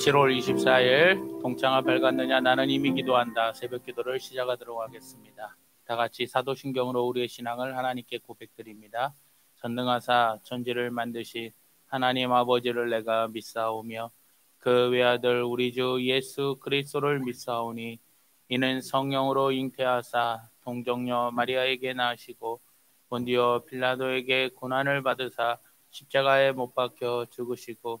7월 24일 동창아 밝았느냐 나는 이미 기도한다 새벽 기도를 시작하도록 하겠습니다. 다 같이 사도신경으로 우리의 신앙을 하나님께 고백드립니다. 전능하사 천지를 만드신 하나님 아버지를 내가 믿사오며 그 외아들 우리 주 예수 그리스도를 믿사오니 이는 성령으로 잉태하사 동정녀 마리아에게 나시고 본디오 필라도에게 고난을 받으사 십자가에 못 박혀 죽으시고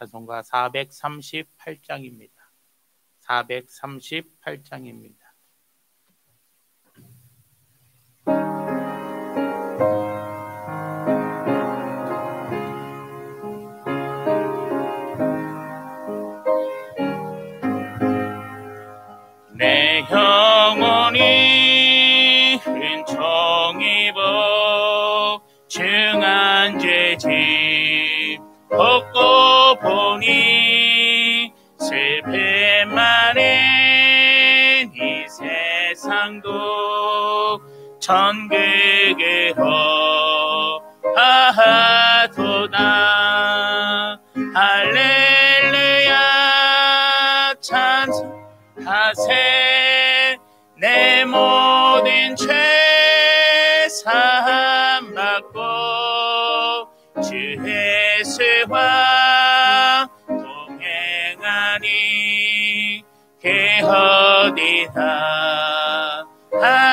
찬송가 438장입니다. 438장입니다. 세상도 천국으로 하도다. 할렐루야. 찬송하세. 내 모든 죄 사함 받고 주 예수와 동행하니 그 어디나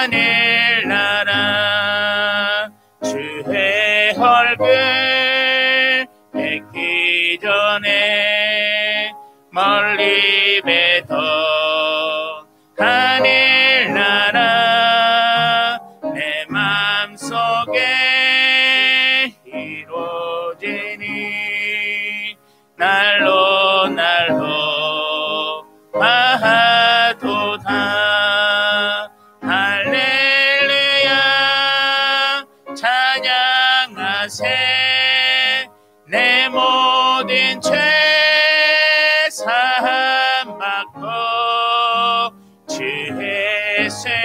하늘 나라 주의 얼굴 뵙기 전에 멀리 뵈던 하늘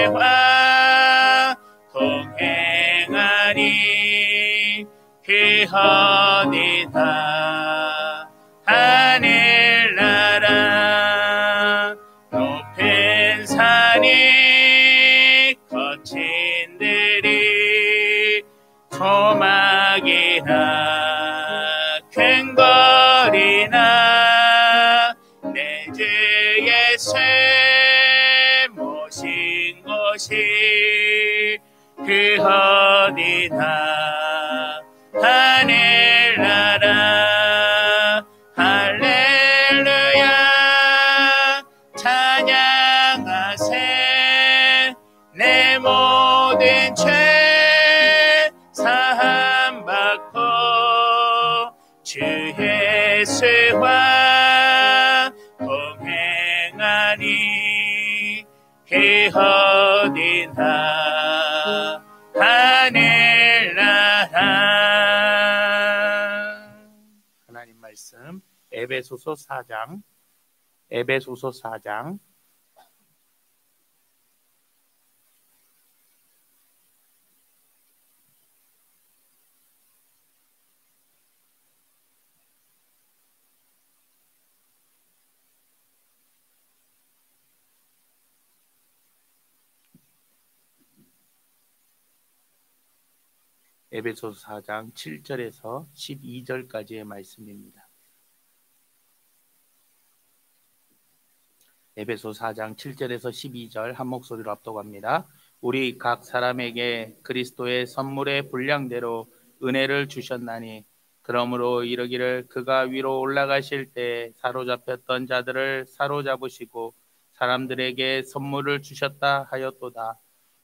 예수와 동행하니 그 어디다. 하늘나라 높은 산이 거친 들이 토막이나 어디나 하늘 나라 할렐루야. 찬양하세. 내 모든 죄 사함 받고 주 예수와 동행하니 그 어디 나 하늘 에베소서 4장 에베소서 4장 에베소서 4장 7절에서 12절까지의 말씀입니다. 에베소 4장 7절에서 12절 한 목소리로 압도합니다. 우리 각 사람에게 그리스도의 선물의 분량대로 은혜를 주셨나니 그러므로 이르기를 그가 위로 올라가실 때 사로잡혔던 자들을 사로잡으시고 사람들에게 선물을 주셨다 하였도다.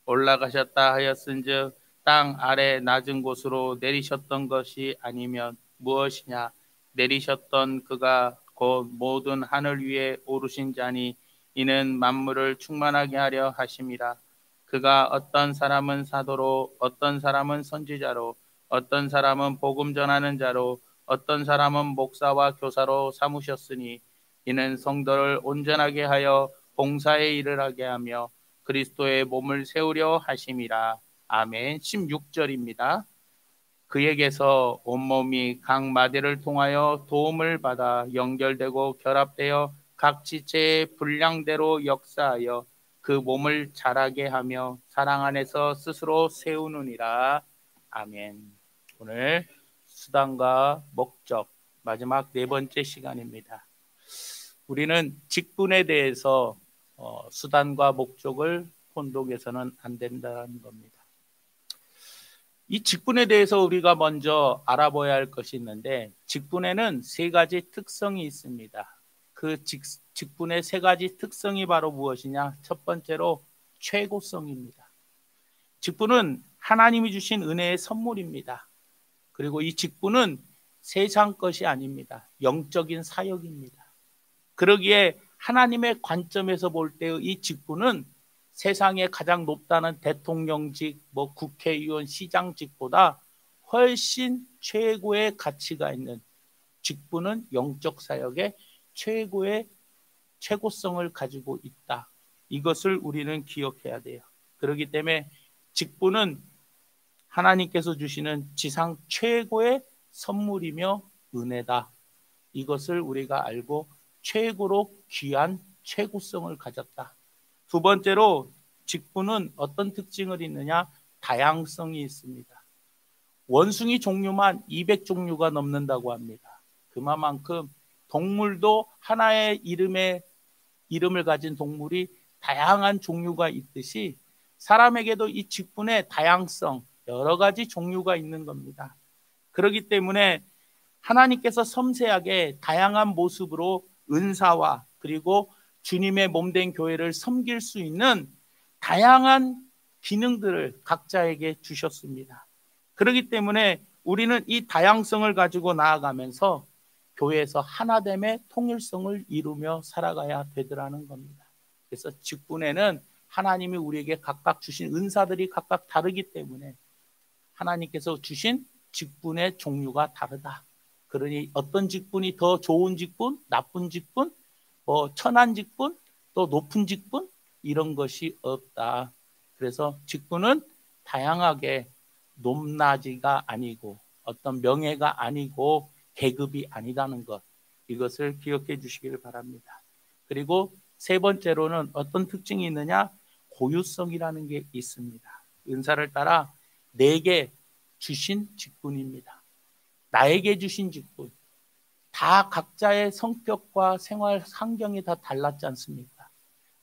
올라가셨다 하였은즉 땅 아래 낮은 곳으로 내리셨던 것이 아니면 무엇이냐 내리셨던 그가 곧 모든 하늘 위에 오르신 자니 이는 만물을 충만하게 하려 하심이라. 그가 어떤 사람은 사도로, 어떤 사람은 선지자로, 어떤 사람은 복음 전하는 자로, 어떤 사람은 목사와 교사로 삼으셨으니 이는 성도를 온전하게 하여 봉사의 일을 하게 하며 그리스도의 몸을 세우려 하심이라. 아멘. 16절입니다. 그에게서 온몸이 각 마디를 통하여 도움을 받아 연결되고 결합되어 각 지체의 분량대로 역사하여 그 몸을 자라게 하며 사랑 안에서 스스로 세우느니라. 아멘. 오늘 수단과 목적 마지막 네 번째 시간입니다. 우리는 직분에 대해서 어, 수단과 목적을 혼동해서는 안 된다는 겁니다. 이 직분에 대해서 우리가 먼저 알아봐야 할 것이 있는데 직분에는 세 가지 특성이 있습니다. 그 직, 직분의 세 가지 특성이 바로 무엇이냐? 첫 번째로 최고성입니다. 직분은 하나님이 주신 은혜의 선물입니다. 그리고 이 직분은 세상 것이 아닙니다. 영적인 사역입니다. 그러기에 하나님의 관점에서 볼 때의 이 직분은 세상에 가장 높다는 대통령직, 뭐 국회의원, 시장직보다 훨씬 최고의 가치가 있는 직분은 영적 사역의 최고의 최고성을 가지고 있다. 이것을 우리는 기억해야 돼요. 그렇기 때문에 직분은 하나님께서 주시는 지상 최고의 선물이며 은혜다. 이것을 우리가 알고 최고로 귀한 최고성을 가졌다. 두 번째로 직분은 어떤 특징을 있느냐? 다양성이 있습니다. 원숭이 종류만 200종류가 넘는다고 합니다. 그만큼 동물도 하나의 이름의 이름을 가진 동물이 다양한 종류가 있듯이 사람에게도 이 직분의 다양성, 여러 가지 종류가 있는 겁니다. 그렇기 때문에 하나님께서 섬세하게 다양한 모습으로 은사와 그리고 주님의 몸된 교회를 섬길 수 있는 다양한 기능들을 각자에게 주셨습니다. 그렇기 때문에 우리는 이 다양성을 가지고 나아가면서 교회에서 하나됨의 통일성을 이루며 살아가야 되더라는 겁니다. 그래서 직분에는 하나님이 우리에게 각각 주신 은사들이 각각 다르기 때문에 하나님께서 주신 직분의 종류가 다르다. 그러니 어떤 직분이 더 좋은 직분, 나쁜 직분, 뭐 천한 직분, 또 높은 직분 이런 것이 없다. 그래서 직분은 다양하게 높낮이가 아니고 어떤 명예가 아니고 계급이 아니다는 것 이것을 기억해 주시기를 바랍니다. 그리고 세 번째로는 어떤 특징이 있느냐? 고유성이라는 게 있습니다. 은사를 따라 내게 주신 직분입니다. 나에게 주신 직분. 다 각자의 성격과 생활 환경이 다 달랐지 않습니까?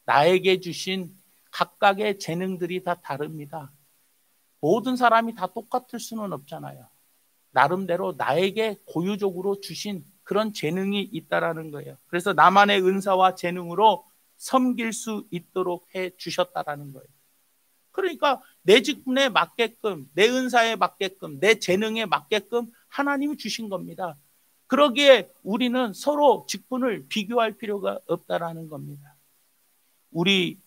나에게 주신 각각의 재능들이 다 다릅니다. 모든 사람이 다 똑같을 수는 없잖아요. 나름대로 나에게 고유적으로 주신 그런 재능이 있다라는 거예요. 그래서 나만의 은사와 재능으로 섬길 수 있도록 해 주셨다라는 거예요. 그러니까 내 직분에 맞게끔, 내 은사에 맞게끔, 내 재능에 맞게끔 하나님이 주신 겁니다. 그러기에 우리는 서로 직분을 비교할 필요가 없다라는 겁니다. 우리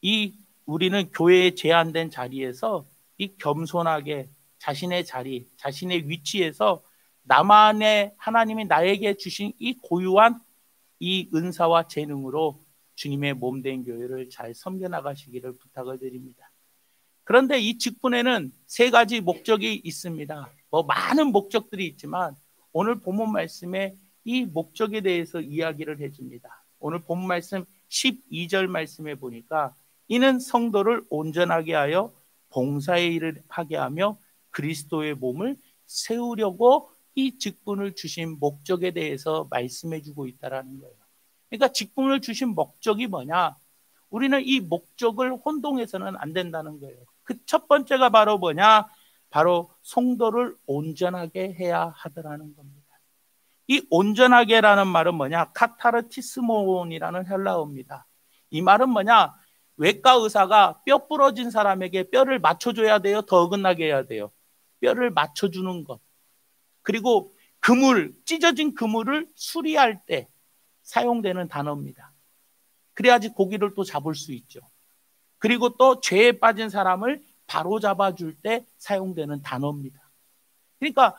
이 우리는 교회에 제한된 자리에서 이 겸손하게 자신의 자리, 자신의 위치에서 나만의 하나님이 나에게 주신 이 고유한 이 은사와 재능으로 주님의 몸된 교회를 잘 섬겨 나가시기를 부탁을 드립니다. 그런데 이 직분에는 세 가지 목적이 있습니다. 뭐 많은 목적들이 있지만 오늘 본문 말씀에 이 목적에 대해서 이야기를 해줍니다. 오늘 본문 말씀 12절 말씀에 보니까 이는 성도를 온전하게 하여 봉사의 일을 하게 하며 그리스도의 몸을 세우려고 이 직분을 주신 목적에 대해서 말씀해 주고 있다라는 거예요. 그러니까 직분을 주신 목적이 뭐냐? 우리는 이 목적을 혼동해서는 안 된다는 거예요. 그 첫 번째가 바로 뭐냐? 바로 성도를 온전하게 해야 하더라는 겁니다. 이 온전하게라는 말은 뭐냐? 카타르티스몬이라는 헬라어입니다. 이 말은 뭐냐? 외과 의사가 뼈 부러진 사람에게 뼈를 맞춰줘야 돼요? 더 어긋나게 해야 돼요? 뼈를 맞춰주는 것. 그리고 그물, 찢어진 그물을 수리할 때 사용되는 단어입니다. 그래야지 고기를 또 잡을 수 있죠. 그리고 또 죄에 빠진 사람을 바로 잡아줄 때 사용되는 단어입니다. 그러니까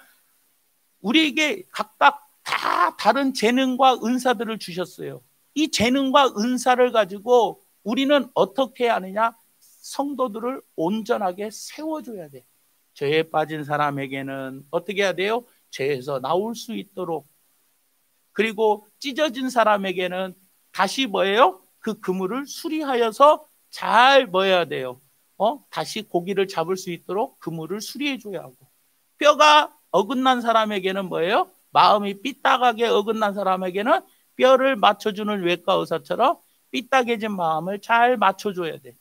우리에게 각각 다 다른 재능과 은사들을 주셨어요. 이 재능과 은사를 가지고 우리는 어떻게 하느냐? 성도들을 온전하게 세워줘야 돼. 죄에 빠진 사람에게는 어떻게 해야 돼요? 죄에서 나올 수 있도록. 그리고 찢어진 사람에게는 다시 뭐예요? 그 그물을 수리하여서 잘 뭐해야 돼요? 어? 다시 고기를 잡을 수 있도록 그물을 수리해 줘야 하고. 뼈가 어긋난 사람에게는 뭐예요? 마음이 삐딱하게 어긋난 사람에게는 뼈를 맞춰주는 외과 의사처럼 삐딱해진 마음을 잘 맞춰줘야 돼.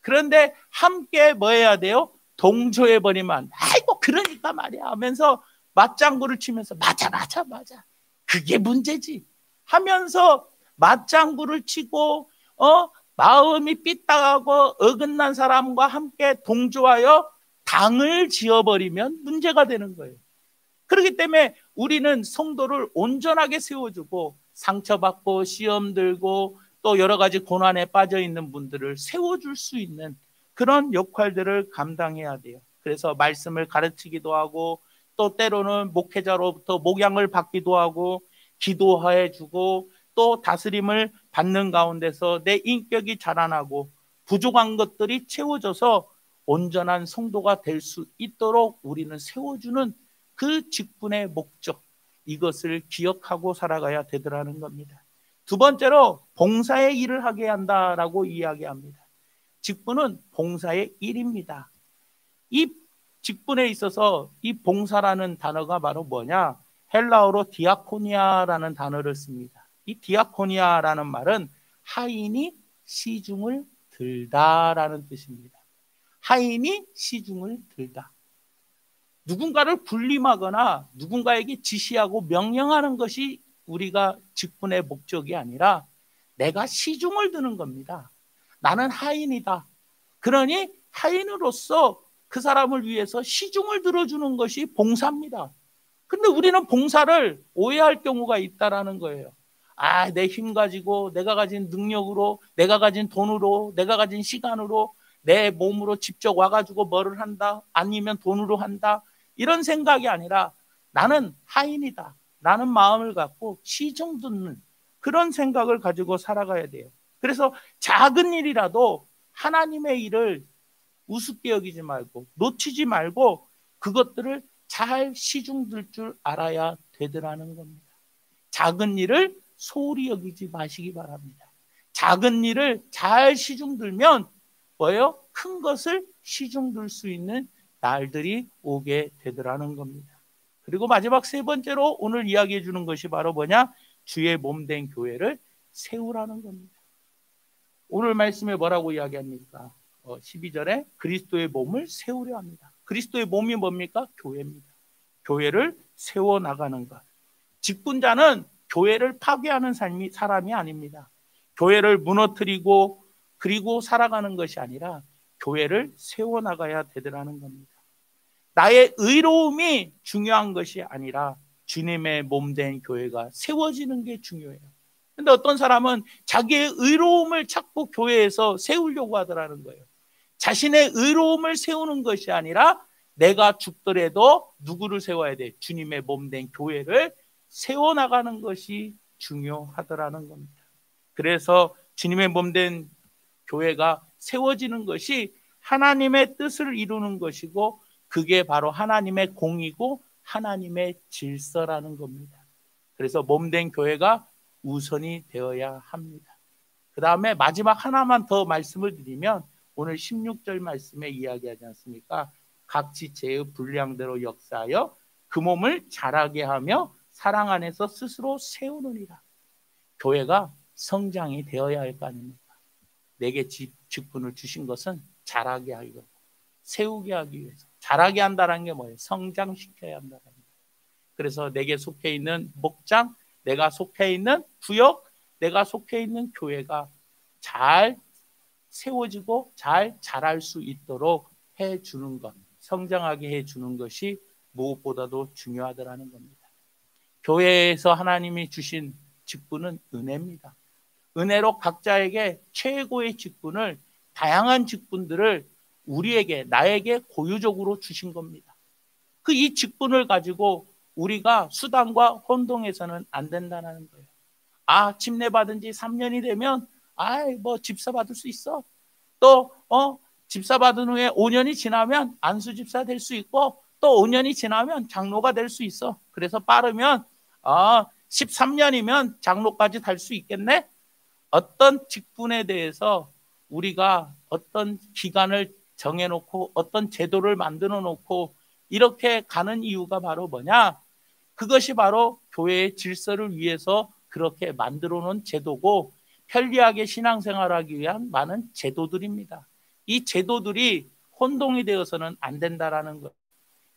그런데 함께 뭐 해야 돼요? 동조해버리면, 아이고, 그러니까 말이야 하면서 맞장구를 치면서, 맞아, 맞아, 맞아. 그게 문제지. 하면서 맞장구를 치고, 어, 마음이 삐딱하고 어긋난 사람과 함께 동조하여 당을 지어버리면 문제가 되는 거예요. 그렇기 때문에 우리는 성도를 온전하게 세워주고 상처받고 시험 들고 또 여러 가지 고난에 빠져 있는 분들을 세워줄 수 있는 그런 역할들을 감당해야 돼요. 그래서 말씀을 가르치기도 하고 또 때로는 목회자로부터 목양을 받기도 하고 기도해 주고 또 다스림을 받는 가운데서 내 인격이 자라나고 부족한 것들이 채워져서 온전한 성도가 될 수 있도록 우리는 세워주는 그 직분의 목적 이것을 기억하고 살아가야 되더라는 겁니다. 두 번째로 봉사의 일을 하게 한다라고 이야기합니다. 직분은 봉사의 일입니다. 이 직분에 있어서 이 봉사라는 단어가 바로 뭐냐? 헬라어로 디아코니아라는 단어를 씁니다. 이 디아코니아라는 말은 하인이 시중을 들다라는 뜻입니다. 하인이 시중을 들다. 누군가를 군림하거나 누군가에게 지시하고 명령하는 것이 우리가 직분의 목적이 아니라 내가 시중을 드는 겁니다. 나는 하인이다. 그러니 하인으로서 그 사람을 위해서 시중을 들어주는 것이 봉사입니다. 근데 우리는 봉사를 오해할 경우가 있다라는 거예요. 아, 내 힘 가지고, 내가 가진 능력으로, 내가 가진 돈으로, 내가 가진 시간으로, 내 몸으로 직접 와가지고 뭐를 한다? 아니면 돈으로 한다? 이런 생각이 아니라 나는 하인이다. 나는 마음을 갖고 시중 듣는 그런 생각을 가지고 살아가야 돼요. 그래서 작은 일이라도 하나님의 일을 우습게 여기지 말고 놓치지 말고 그것들을 잘 시중 들 줄 알아야 되더라는 겁니다. 작은 일을 소홀히 여기지 마시기 바랍니다. 작은 일을 잘 시중 들면 뭐예요? 큰 것을 시중 들 수 있는 날들이 오게 되더라는 겁니다. 그리고 마지막 세 번째로 오늘 이야기해 주는 것이 바로 뭐냐? 주의 몸 된 교회를 세우라는 겁니다. 오늘 말씀에 뭐라고 이야기합니까? 어, 12절에 그리스도의 몸을 세우려 합니다. 그리스도의 몸이 뭡니까? 교회입니다. 교회를 세워 나가는 것. 직분자는 교회를 파괴하는 삶이 사람이 아닙니다. 교회를 무너뜨리고 그리고 살아가는 것이 아니라 교회를 세워 나가야 되더라는 겁니다. 나의 의로움이 중요한 것이 아니라 주님의 몸 된 교회가 세워지는 게 중요해요. 근데 어떤 사람은 자기의 의로움을 찾고 교회에서 세우려고 하더라는 거예요. 자신의 의로움을 세우는 것이 아니라 내가 죽더라도 누구를 세워야 돼? 주님의 몸 된 교회를 세워나가는 것이 중요하더라는 겁니다. 그래서 주님의 몸된 교회가 세워지는 것이 하나님의 뜻을 이루는 것이고 그게 바로 하나님의 공이고 하나님의 질서라는 겁니다. 그래서 몸된 교회가 우선이 되어야 합니다. 그 다음에 마지막 하나만 더 말씀을 드리면 오늘 16절 말씀에 이야기하지 않습니까? 각 지체의 분량대로 역사하여 그 몸을 자라게 하며 사랑 안에서 스스로 세우느니라. 교회가 성장이 되어야 할 거 아닙니까? 내게 직분을 주신 것은 자라게 하고 세우게 하기 위해서 자라게 한다는 게 뭐예요? 성장시켜야 한다는 거예요. 그래서 내게 속해 있는 목장, 내가 속해 있는 구역, 내가 속해 있는 교회가 잘 세워지고 잘 자랄 수 있도록 해 주는 것, 성장하게 해 주는 것이 무엇보다도 중요하다라는 겁니다. 교회에서 하나님이 주신 직분은 은혜입니다. 은혜로 각자에게 최고의 직분을 다양한 직분들을 우리에게 나에게 고유적으로 주신 겁니다. 그 이 직분을 가지고 우리가 수단과 혼동해서는 안 된다는 거예요. 아, 집내 받은 지 3년이 되면 아이 뭐 집사 받을 수 있어. 또 어 집사 받은 후에 5년이 지나면 안수 집사 될 수 있고 또 5년이 지나면 장로가 될 수 있어. 그래서 빠르면 아 13년이면 장로까지 달 수 있겠네. 어떤 직분에 대해서 우리가 어떤 기간을 정해놓고 어떤 제도를 만들어 놓고 이렇게 가는 이유가 바로 뭐냐? 그것이 바로 교회의 질서를 위해서 그렇게 만들어 놓은 제도고 편리하게 신앙생활하기 위한 많은 제도들입니다. 이 제도들이 혼동이 되어서는 안 된다라는 것.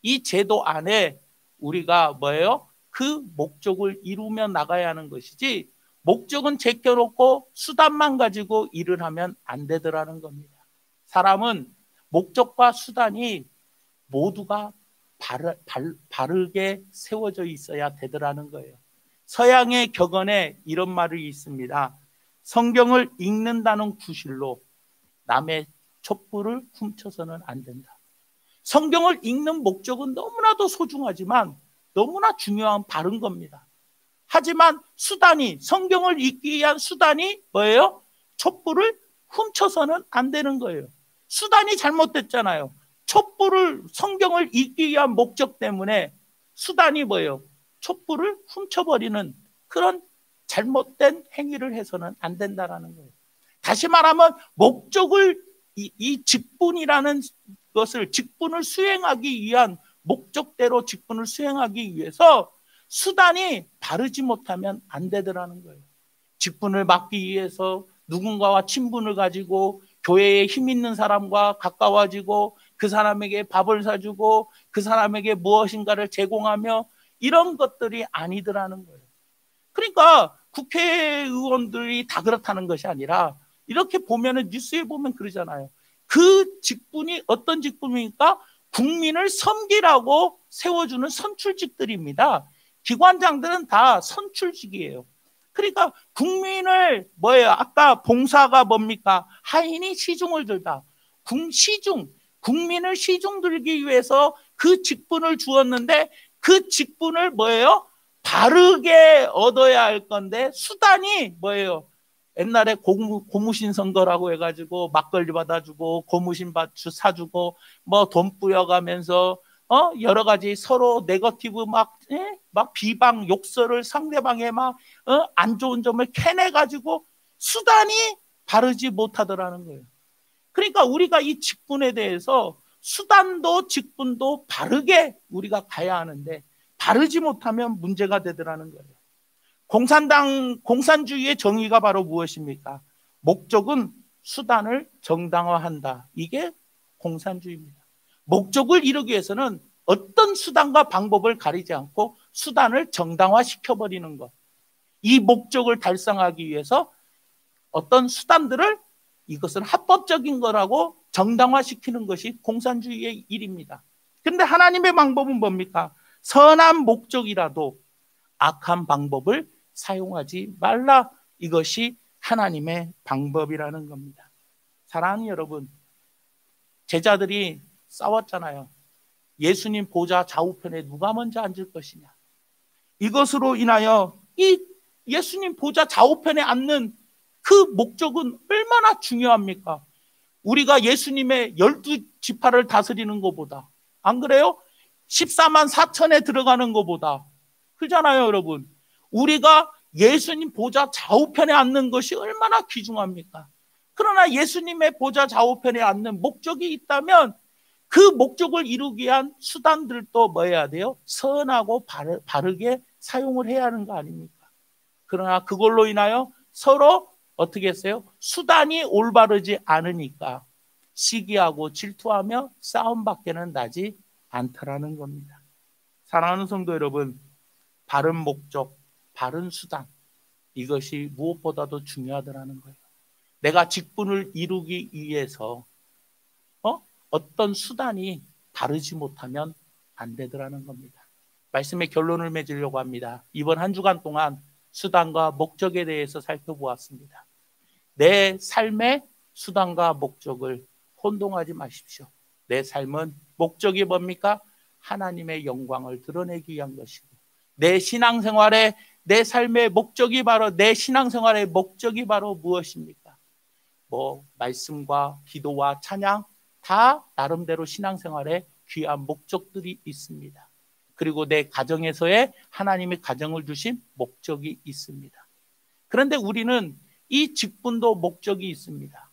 이 제도 안에 우리가 뭐예요? 그 목적을 이루며 나가야 하는 것이지 목적은 제껴놓고 수단만 가지고 일을 하면 안 되더라는 겁니다. 사람은 목적과 수단이 모두가 바르, 바르 게 세워져 있어야 되더라는 거예요. 서양의 격언에 이런 말이 있습니다. 성경을 읽는다는 구실로 남의 촛불을 훔쳐서는 안 된다. 성경을 읽는 목적은 너무나도 소중하지만 너무나 중요한 바른 겁니다. 하지만 수단이 성경을 읽기 위한 수단이 뭐예요? 촛불을 훔쳐서는 안 되는 거예요. 수단이 잘못됐잖아요. 촛불을 성경을 읽기 위한 목적 때문에 수단이 뭐예요? 촛불을 훔쳐버리는 그런 잘못된 행위를 해서는 안 된다라는 거예요. 다시 말하면 목적을 이, 이 직분이라는 것을 직분을 수행하기 위한 목적대로 직분을 수행하기 위해서 수단이 바르지 못하면 안 되더라는 거예요. 직분을 맡기 위해서 누군가와 친분을 가지고 교회에 힘 있는 사람과 가까워지고 그 사람에게 밥을 사주고 그 사람에게 무엇인가를 제공하며 이런 것들이 아니더라는 거예요. 그러니까 국회의원들이 다 그렇다는 것이 아니라 이렇게 보면은 뉴스에 보면 그러잖아요. 그 직분이 어떤 직분입니까? 국민을 섬기라고 세워주는 선출직들입니다. 기관장들은 다 선출직이에요. 그러니까 국민을 뭐예요? 아까 봉사가 뭡니까? 하인이 시중을 들다. 시중 국민을 시중 들기 위해서 그 직분을 주었는데 그 직분을 뭐예요? 바르게 얻어야 할 건데 수단이 뭐예요? 옛날에 고무, 고무신 선거라고 해가지고 막걸리 받아주고 고무신 받주 사주고 뭐 돈 뿌려가면서 어 여러 가지 서로 네거티브 막, 예? 막 비방 욕설을 상대방에 막안 어? 좋은 점을 캐내 가지고 수단이 바르지 못하더라는 거예요. 그러니까 우리가 이 직분에 대해서 수단도 직분도 바르게 우리가 가야 하는데 바르지 못하면 문제가 되더라는 거예요. 공산당 공산주의의 정의가 바로 무엇입니까? 목적은 수단을 정당화한다. 이게 공산주의입니다. 목적을 이루기 위해서는 어떤 수단과 방법을 가리지 않고 수단을 정당화시켜 버리는 것. 이 목적을 달성하기 위해서 어떤 수단들을 이것은 합법적인 거라고 정당화시키는 것이 공산주의의 일입니다. 그런데 하나님의 방법은 뭡니까? 선한 목적이라도 악한 방법을 사용하지 말라. 이것이 하나님의 방법이라는 겁니다. 사랑하는 여러분, 제자들이 싸웠잖아요. 예수님 보좌 좌우편에 누가 먼저 앉을 것이냐. 이것으로 인하여 이 예수님 보좌 좌우편에 앉는 그 목적은 얼마나 중요합니까? 우리가 예수님의 열두 지파를 다스리는 것보다 안 그래요? 14만 4천에 들어가는 것보다 그잖아요, 여러분. 우리가 예수님 보좌 좌우편에 앉는 것이 얼마나 귀중합니까? 그러나 예수님의 보좌 좌우편에 앉는 목적이 있다면 그 목적을 이루기 위한 수단들도 뭐 해야 돼요? 선하고 바르, 바르게 사용을 해야 하는 거 아닙니까? 그러나 그걸로 인하여 서로 어떻게 했어요? 수단이 올바르지 않으니까 시기하고 질투하며 싸움밖에는 나지 않더라는 겁니다. 사랑하는 성도 여러분, 바른 목적, 바른 수단 이것이 무엇보다도 중요하더라는 거예요. 내가 직분을 이루기 위해서 어? 어떤 수단이 바르지 못하면 안 되더라는 겁니다. 말씀의 결론을 맺으려고 합니다. 이번 한 주간 동안 수단과 목적에 대해서 살펴보았습니다. 내 삶의 수단과 목적을 혼동하지 마십시오. 내 삶은 목적이 뭡니까? 하나님의 영광을 드러내기 위한 것이고 내 신앙생활의 내 삶의 목적이 바로 내 신앙생활의 목적이 바로 무엇입니까? 뭐 말씀과 기도와 찬양 다 나름대로 신앙생활에 귀한 목적들이 있습니다. 그리고 내 가정에서의 하나님의 가정을 주신 목적이 있습니다. 그런데 우리는 이 직분도 목적이 있습니다.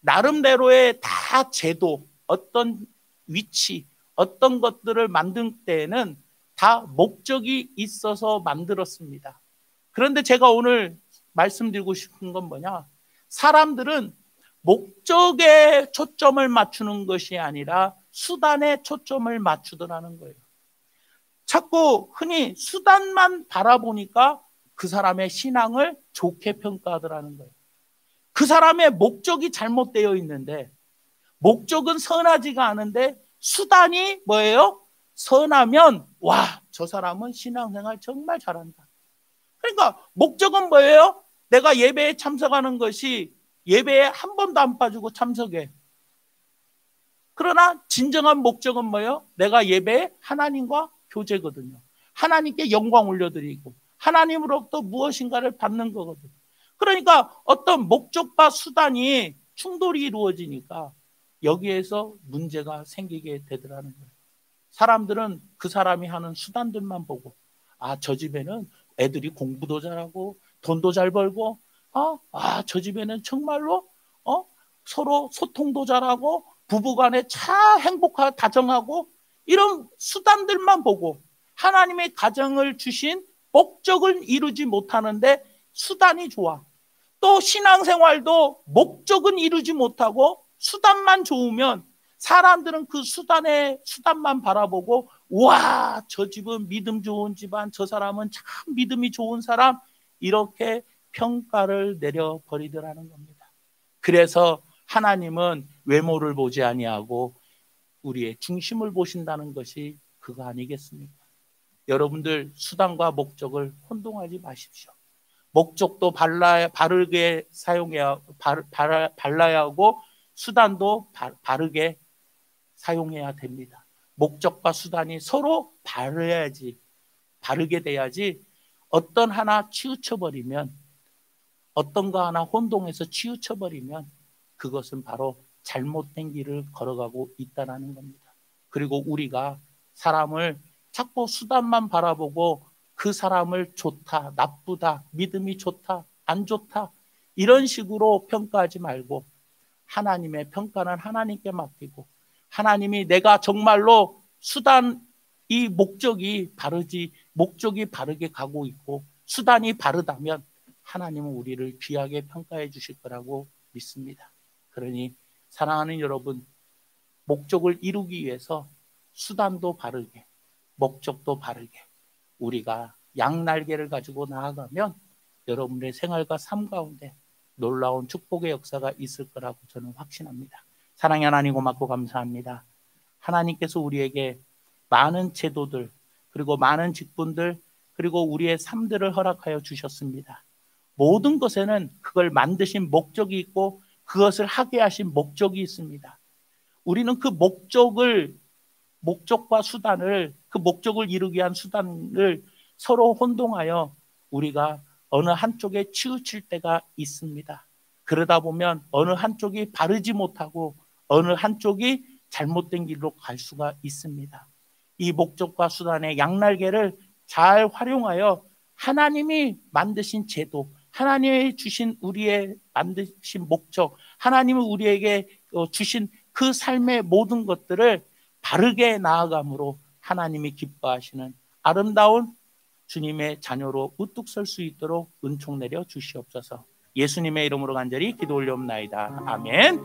나름대로의 다 제도, 어떤 위치, 어떤 것들을 만들 때에는 다 목적이 있어서 만들었습니다. 그런데 제가 오늘 말씀드리고 싶은 건 뭐냐? 사람들은 목적에 초점을 맞추는 것이 아니라 수단에 초점을 맞추더라는 거예요. 자꾸 흔히 수단만 바라보니까 그 사람의 신앙을 좋게 평가하더라는 거예요. 그 사람의 목적이 잘못되어 있는데 목적은 선하지가 않은데 수단이 뭐예요? 선하면 와, 저 사람은 신앙생활 정말 잘한다. 그러니까 목적은 뭐예요? 내가 예배에 참석하는 것이 예배에 한 번도 안 빠지고 참석해. 그러나 진정한 목적은 뭐예요? 내가 예배에 하나님과 교제거든요. 하나님께 영광 올려드리고 하나님으로부터 무엇인가를 받는 거거든요. 그러니까 어떤 목적과 수단이 충돌이 이루어지니까 여기에서 문제가 생기게 되더라는 거예요. 사람들은 그 사람이 하는 수단들만 보고 아, 저 집에는 애들이 공부도 잘하고 돈도 잘 벌고 어? 아, 저 집에는 정말로 어? 서로 소통도 잘하고 부부간에 참 행복하 다정하고 이런 수단들만 보고 하나님의 가정을 주신 목적을 이루지 못하는데 수단이 좋아. 또 신앙생활도 목적은 이루지 못하고 수단만 좋으면 사람들은 그 수단의 수단만 바라보고 와, 저 집은 믿음 좋은 집안, 저 사람은 참 믿음이 좋은 사람 이렇게 평가를 내려 버리더라는 겁니다. 그래서 하나님은 외모를 보지 아니하고 우리의 중심을 보신다는 것이 그거 아니겠습니까? 여러분들 수단과 목적을 혼동하지 마십시오. 목적도 발라, 바르게 사용해야 발, 발, 발라야 하고 수단도 바, 바르게 사용해야 됩니다. 목적과 수단이 서로 바르야지 바르게 돼야지 어떤 하나 치우쳐 버리면 어떤 거 하나 혼동해서 치우쳐 버리면 그것은 바로 잘못된 길을 걸어가고 있다라는 겁니다. 그리고 우리가 사람을 자꾸 수단만 바라보고 그 사람을 좋다, 나쁘다, 믿음이 좋다, 안 좋다 이런 식으로 평가하지 말고 하나님의 평가는 하나님께 맡기고 하나님이 내가 정말로 수단 이 목적이 바르지 목적이 바르게 가고 있고 수단이 바르다면 하나님은 우리를 귀하게 평가해 주실 거라고 믿습니다. 그러니 사랑하는 여러분, 목적을 이루기 위해서 수단도 바르게, 목적도 바르게 우리가 양날개를 가지고 나아가면 여러분의 생활과 삶 가운데 놀라운 축복의 역사가 있을 거라고 저는 확신합니다. 사랑의 하나님 고맙고 감사합니다. 하나님께서 우리에게 많은 제도들, 그리고 많은 직분들, 그리고 우리의 삶들을 허락하여 주셨습니다. 모든 것에는 그걸 만드신 목적이 있고 그것을 하게 하신 목적이 있습니다. 우리는 그 목적을 목적과 수단을 그 목적을 이루기 위한 수단을 서로 혼동하여 우리가 어느 한쪽에 치우칠 때가 있습니다. 그러다 보면 어느 한쪽이 바르지 못하고 어느 한쪽이 잘못된 길로 갈 수가 있습니다. 이 목적과 수단의 양날개를 잘 활용하여 하나님이 만드신 제도, 하나님이 주신 우리의 만드신 목적, 하나님은 우리에게 어, 주신 그 삶의 모든 것들을 바르게 나아감으로 하나님이 기뻐하시는 아름다운 주님의 자녀로 우뚝 설 수 있도록 은총 내려 주시옵소서. 예수님의 이름으로 간절히 기도 올려옵나이다. 아멘.